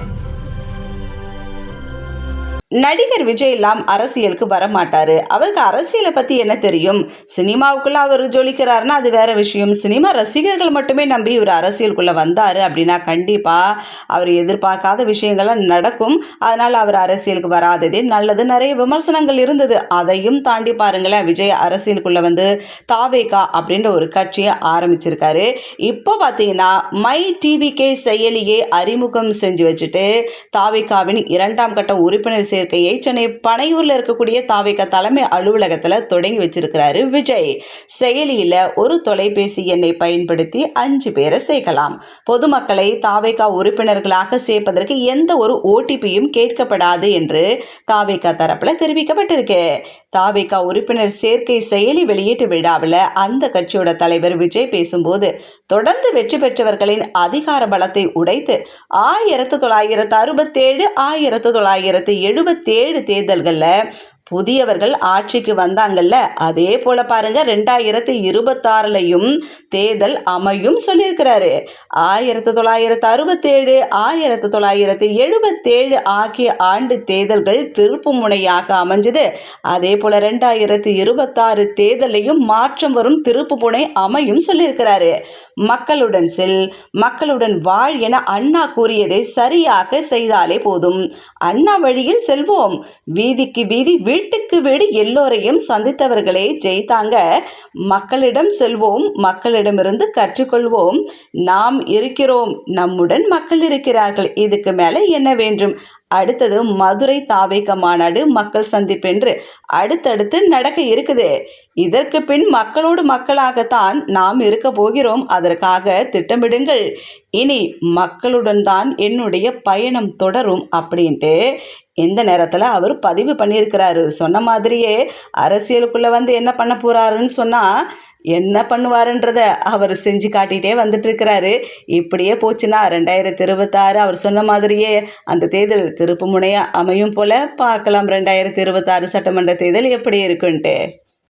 Thank you. நடிகர் விஜய் எல்லாம் அரசியலுக்கு வரமாட்டாரு. அவருக்கு அரசியலை பத்தி என்ன தெரியும்? சினிமாவுக்குள்ள அவர் ஜொலிக்கிறாருன்னா அது வேற விஷயம். சினிமா ரசிகர்கள் மட்டுமே நம்பி இவர் அரசியலுக்குள்ள வந்தாரு அப்படின்னா கண்டிப்பா அவர் எதிர்பார்க்காத விஷயங்கள்லாம் நடக்கும். அதனால அவர் அரசியலுக்கு வராததே நல்லது. நிறைய விமர்சனங்கள் இருந்தது. அதையும் தாண்டி பாருங்களேன் விஜய் அரசியலுக்குள்ள வந்து தாவேகா அப்படின்ற ஒரு கட்சியை ஆரம்பிச்சிருக்காரு. இப்போ பார்த்தீங்கன்னா மை டிவிகே செயலியை அறிமுகம் செஞ்சு வச்சுட்டு தாவேகாவின் இரண்டாம் கட்ட உறுப்பினர் சேர்க்கையை சென்னை பனையூரில் இருக்கக்கூடிய தாவேகா தலைமை அலுவலகத்தில் தொடங்கி வச்சிருக்கிறாரு விஜய். செயலியில் ஒரு தொலைபேசி எண்ணை பயன்படுத்தி அஞ்சு பேரை சேர்க்கலாம். பொதுமக்களை தாவேகா உறுப்பினர்களாக சேர்ப்பதற்கு எந்த ஒரு ஓடிபியும் கேட்கப்படாது என்று தாவேகா தரப்பில் தெரிவிக்கப்பட்டிருக்கு. தாவேகா உறுப்பினர் சேர்க்கை செயலி வெளியீட்டு விழாவில் அந்த கட்சியோட தலைவர் விஜய் பேசும்போது தொடர்ந்து வெற்றி பெற்றவர்களின் அதிகார பலத்தை உடைத்து ஆயிரத்து தொள்ளாயிரத்து அறுபத்தேழு ஆயிரத்து தொள்ளாயிரத்து எழுபது தேடு தேர்தல்களில் புதியவர்கள் ஆட்சிக்கு வந்தாங்கல்ல? அதே போல பாருங்க ரெண்டாயிரத்தி இருபத்தாறுலையும் தேர்தல் அமையும் சொல்லியிருக்கிறாரு. ஆயிரத்தி தொள்ளாயிரத்து அறுபத்தேழு ஆயிரத்தி தொள்ளாயிரத்தி எழுபத்தேழு ஆகிய ஆண்டு தேர்தல்கள் திருப்பு முனையாக அமைஞ்சது. அதே போல ரெண்டாயிரத்தி இருபத்தாறு தேர்தலையும் மாற்றம் வரும் திருப்பு முனை அமையும் சொல்லியிருக்கிறாரு. மக்களுடன் செல் மக்களுடன் வாழ் என அண்ணா கூறியதை சரியாக செய்தாலே போதும். அண்ணா வழியில் செல்வோம். வீதிக்கு வீதி வீட்டுக்கு வீடு எல்லோரையும் சந்தித்தவர்களே ஜெயித்தாங்க. மக்களிடம் செல்வோம் மக்களிடமிருந்து கற்றுக்கொள்வோம். நாம் இருக்கிறோம் நம்முடன் மக்கள் இருக்கிறார்கள். இதுக்கு மேலே என்ன வேண்டும்? அடுத்தது மதுரை தாவேக மாநாடு மக்கள் சந்திப்பென்று அடுத்தடுத்து நடக்க இருக்குது. இதற்கு பின் மக்களோடு மக்களாகத்தான் நாம் இருக்க போகிறோம். அதற்காக திட்டமிடுங்கள். இனி மக்களுடன் தான் என்னுடைய பயணம் தொடரும் அப்படின்ட்டு இந்த நேரத்தில் அவர் பதிவு பண்ணியிருக்கிறாரு. சொன்ன மாதிரியே அரசியலுக்குள்ளே வந்து என்ன பண்ண போகிறாருன்னு சொன்னால் என்ன பண்ணுவாருன்றத அவர் செஞ்சு காட்டிகிட்டே வந்துட்டுருக்கிறாரு. இப்படியே போச்சுன்னா ரெண்டாயிரத்தி இருபத்தாறு அவர் சொன்ன மாதிரியே அந்த தேர்தல் திருப்பு முனையாக அமையும் போல் பார்க்கலாம். ரெண்டாயிரத்தி இருபத்தாறு சட்டமன்ற தேர்தல் எப்படி இருக்குன்ட்டு.